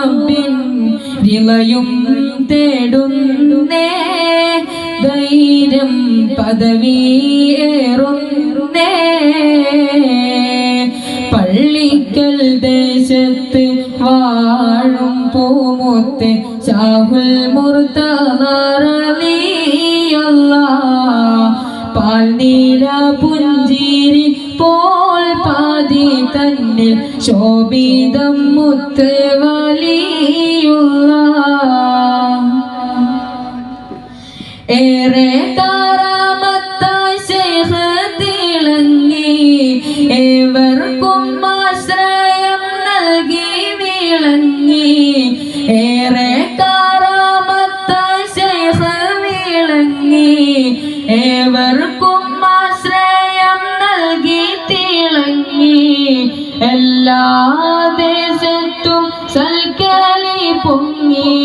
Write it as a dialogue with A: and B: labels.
A: റബ്ബിൻ വിളയും തേടുന്നേ ധൈര്യം പദവിയേറുന്നേ പള്ളിക്കൽ ദേശത്ത് വാഴും പൂമുത്തെ ഷാഹുൽ മുർത്തറിയല്ല പാൽനീല പുഞ്ചിരി പോൽ പാതി തന്നിൽ ശോഭിതം മുത്ത് വലിയുള്ള ഏറെ താറാമത്തായി ശേഖ ഏവർക്കും ആശ്രയം നൽകി വിളങ്ങി. ഏറെ താറാമത്തായി ശേഖ വിളങ്ങി ഏവർക്കും ആശ്രയം എല്ലാ ദേശത്തും സൽക്കലി പൊങ്ങി.